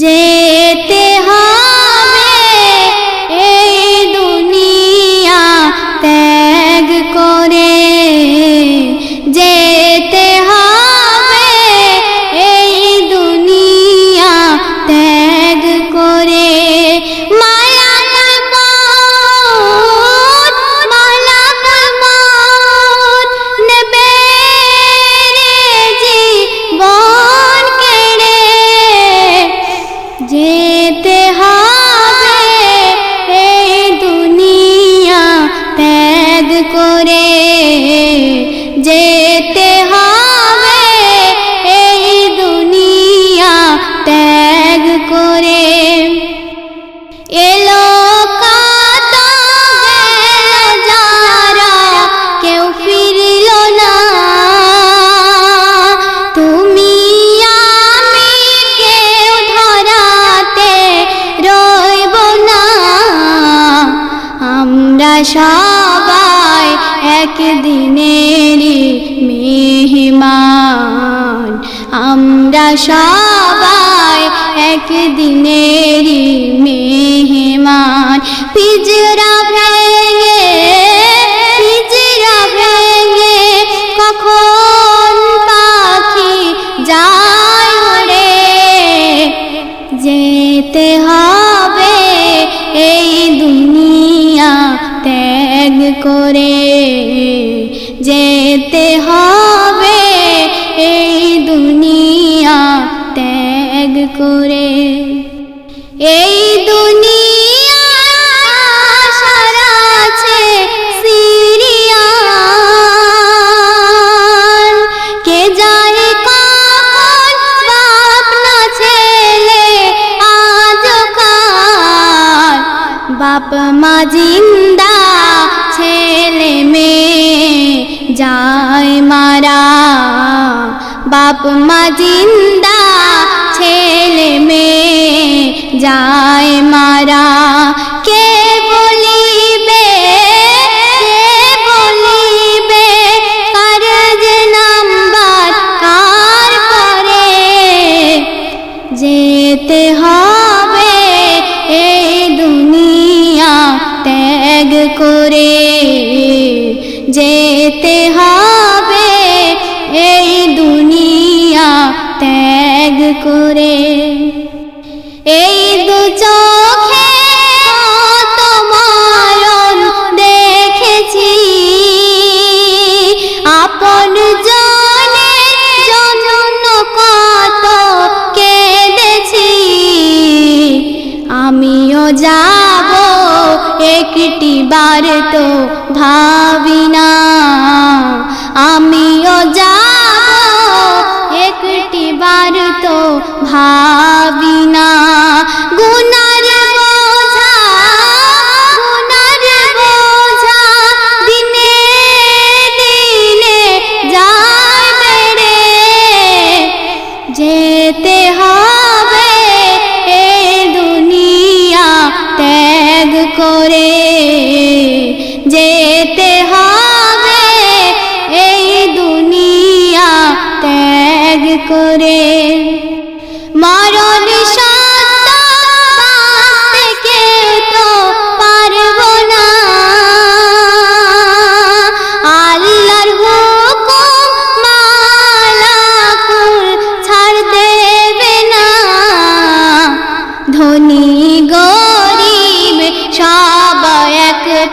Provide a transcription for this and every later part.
যেতে হয়। যেতে হয় দিনেরি মেহমান। পিজরা ভেঙে পিজরা ভেঙে কখন পাখি যায় রে যেতে হবে এই দুনিয়া ত্যাগ করে। যেতে হবে করে। এই দুনিয়া সারাছে সিরিয়ার কে যায় কখন বাপ ছেলে আজ বাপ মা জিন্দা, ছেলে মেয়ে যায় মারা। বাপ মা জিন্দা ছেলে মেয়ে যায় মারা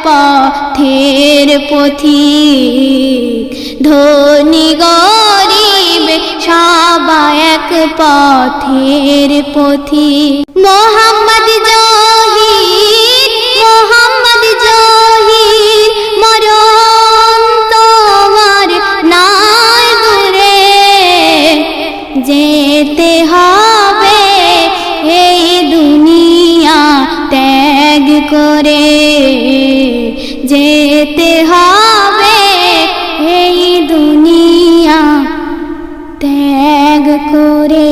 পথের পথিক। ধনী, গরিব, সবাই এক পথের পথিক। মোহাম্মদ জহির মোহাম্মদ জহির, মরণ তোমার নাই দূরে। যেতে হবে এই দুনিয়া ত্যাগ করে। করে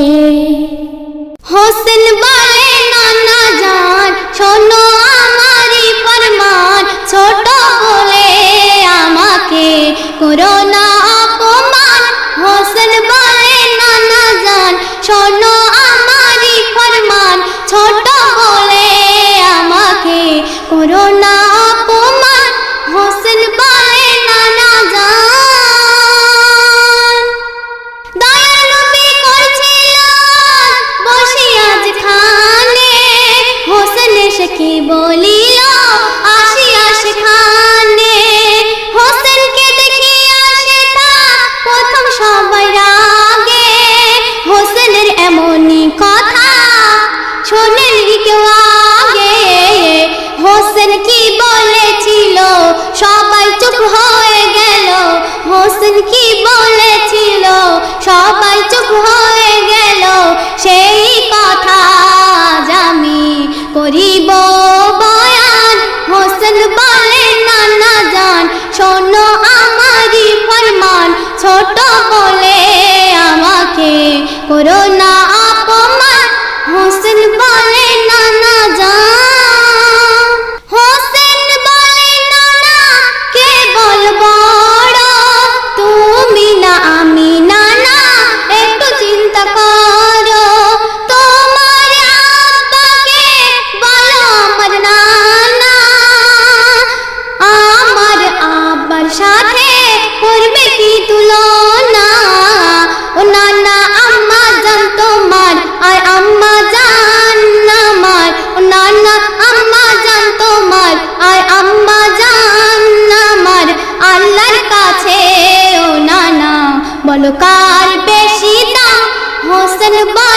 বলো কার বেশি দাম? হোসেন বা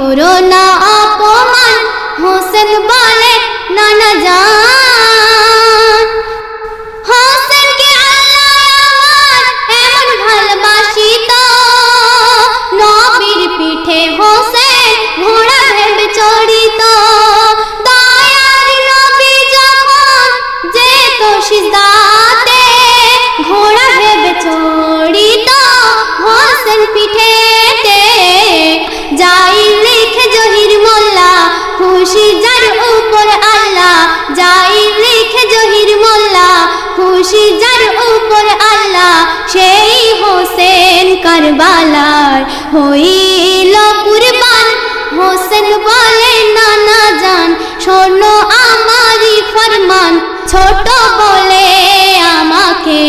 por hoy. খুশি যার উপর আল্লাহ, সেই হোসেন কারবালার হইল কুরবান। হোসেন বলে, নানা যান শোনো আমারই ফরমান। ছোট বলে, আমাকে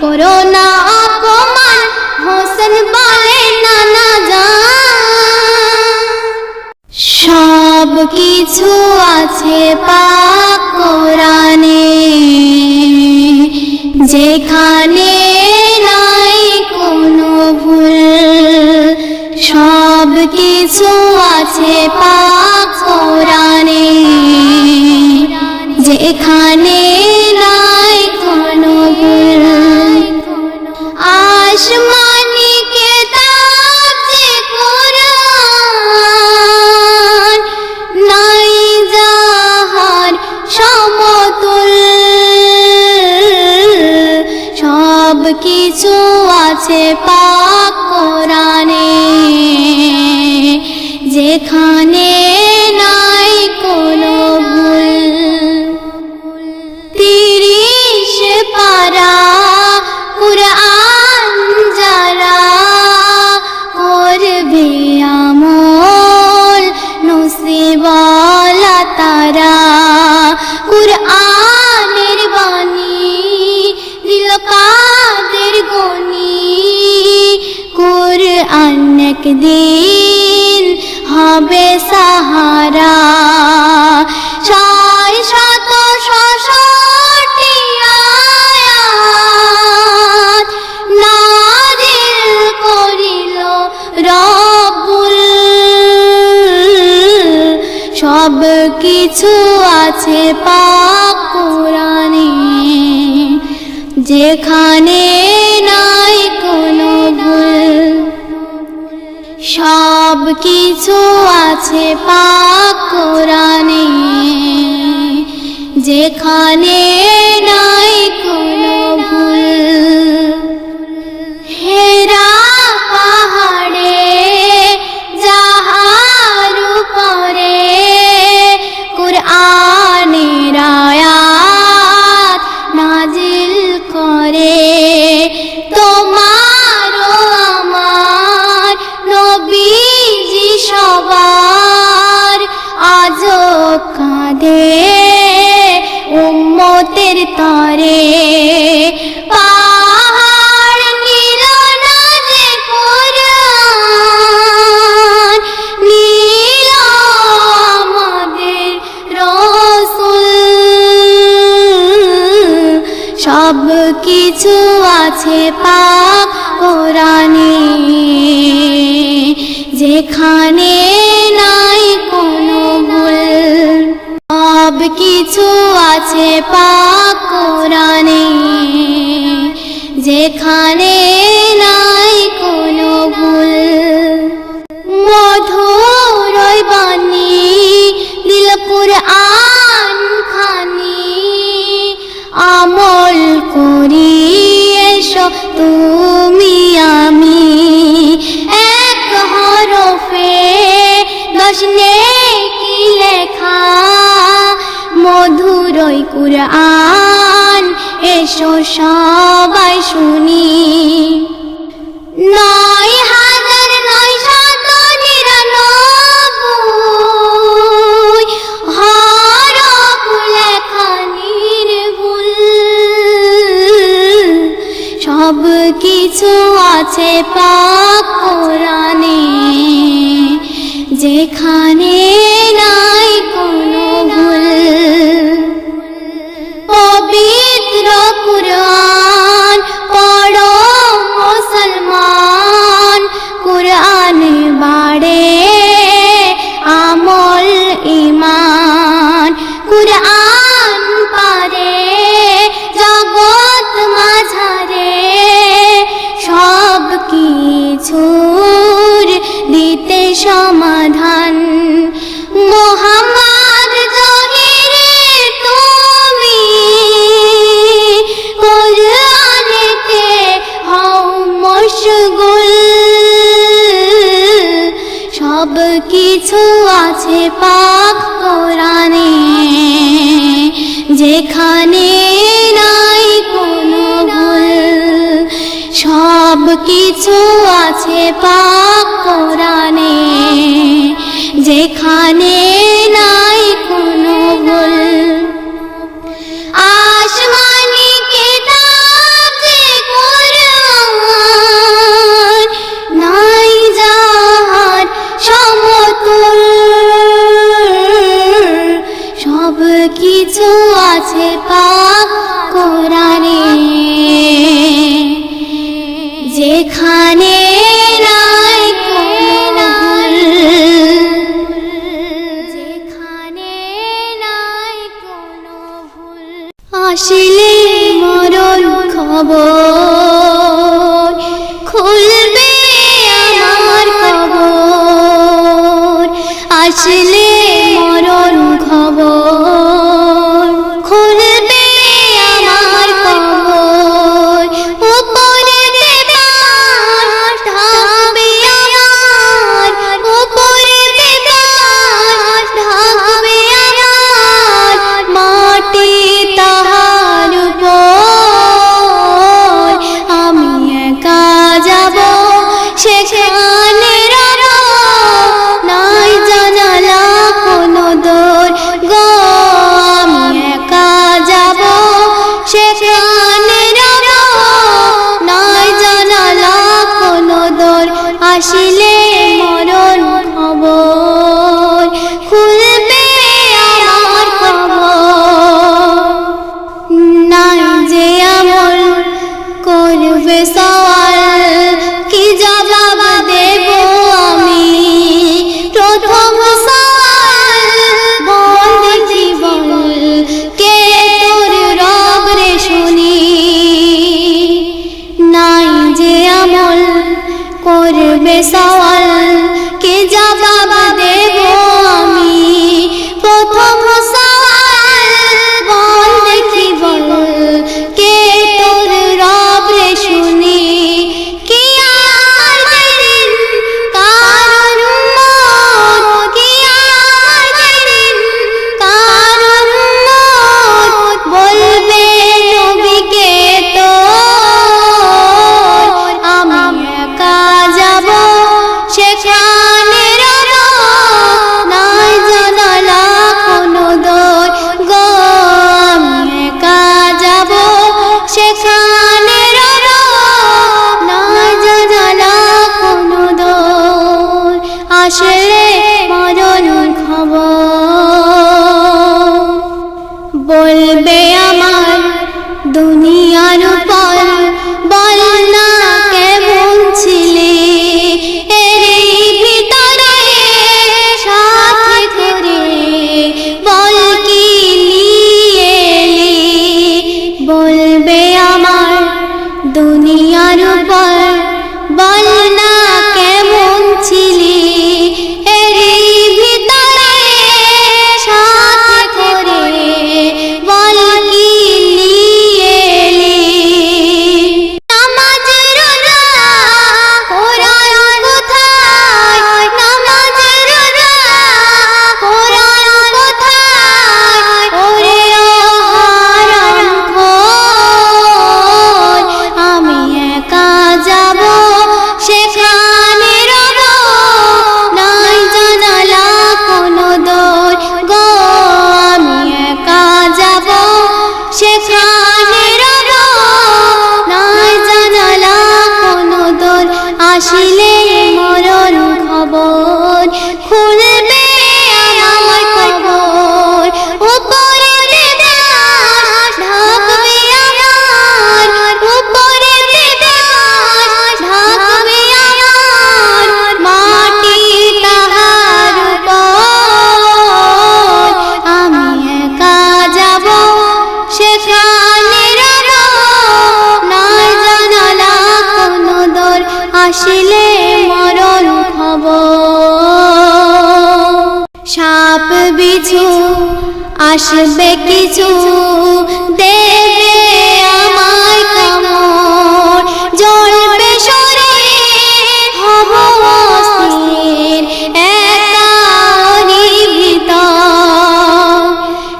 করোনা অপমান। হোসেন বলে, নানা যান সব কিছু আছে পাক কোরআনে। যেখানে নাই কোনো ভুল সব কিছু আছে পা ah কিছু আছে পাক যেখানে নাই কোনো ভুল। সব কিছু আছে পাক যেখানে কিছু আছে পাক কোরআনে যেখানে Trôi আছে পাক কোরআনে যেখানে না দিলে মরণ খবর। মরবে সাওয়া আসবে কিছু দেবে আমার কামর জ্বলবে শরীর, হব অস্থির একারি ভিতর।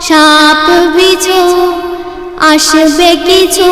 সাপ বিছু আসবে কিছু